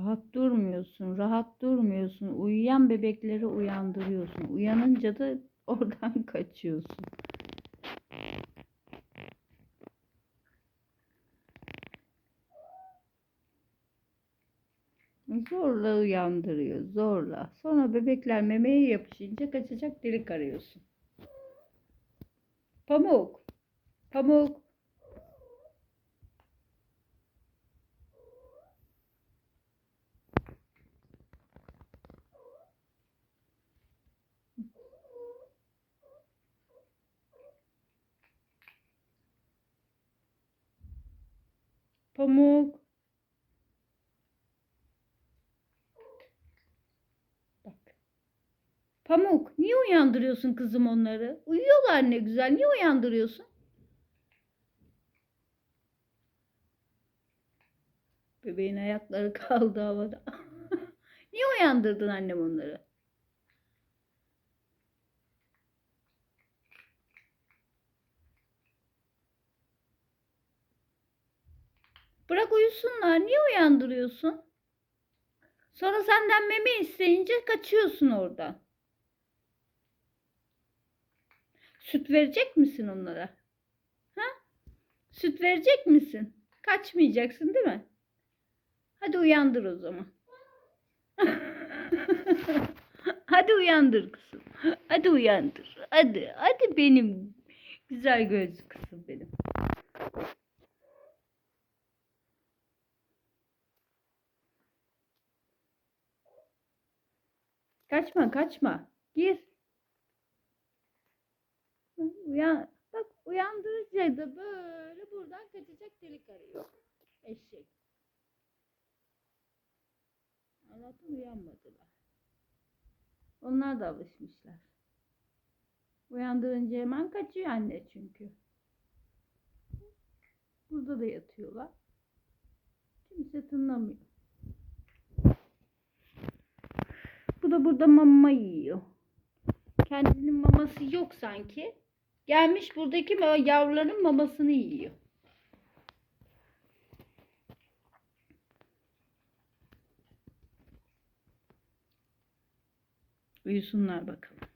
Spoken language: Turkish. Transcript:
Rahat durmuyorsun, rahat durmuyorsun. Uyuyan bebekleri uyandırıyorsun. Uyanınca da oradan kaçıyorsun. Zorla uyandırıyor, zorla. Sonra bebekler memeye yapışınca kaçacak delik arıyorsun. Pamuk, pamuk. Pamuk. Bak. Pamuk, niye uyandırıyorsun kızım onları? Uyuyorlar ne güzel. Niye uyandırıyorsun? Bebeğin ayakları kaldı havada. Niye uyandırdın annem onları? Bırak uyusunlar. Niye uyandırıyorsun? Sonra senden meme isteyince kaçıyorsun oradan. Süt verecek misin onlara? Ha? Süt verecek misin? Kaçmayacaksın değil mi? Hadi uyandır o zaman. Hadi uyandır kızım. Hadi uyandır. Hadi. Hadi benim güzel gözlü kızım benim. Kaçma kaçma. Gir. Uyan. Bak uyandırınca da böyle buradan kaçacak delik arıyor. Eşek. Allah'tan uyanmadılar. Onlar da alışmışlar. Uyandırınca hemen kaçıyor anne çünkü. Burada da yatıyorlar. Kimse tınlamıyor. Da burada mama yiyor. Kendinin maması yok sanki. Gelmiş buradaki yavruların mamasını yiyor. Uyusunlar bakalım.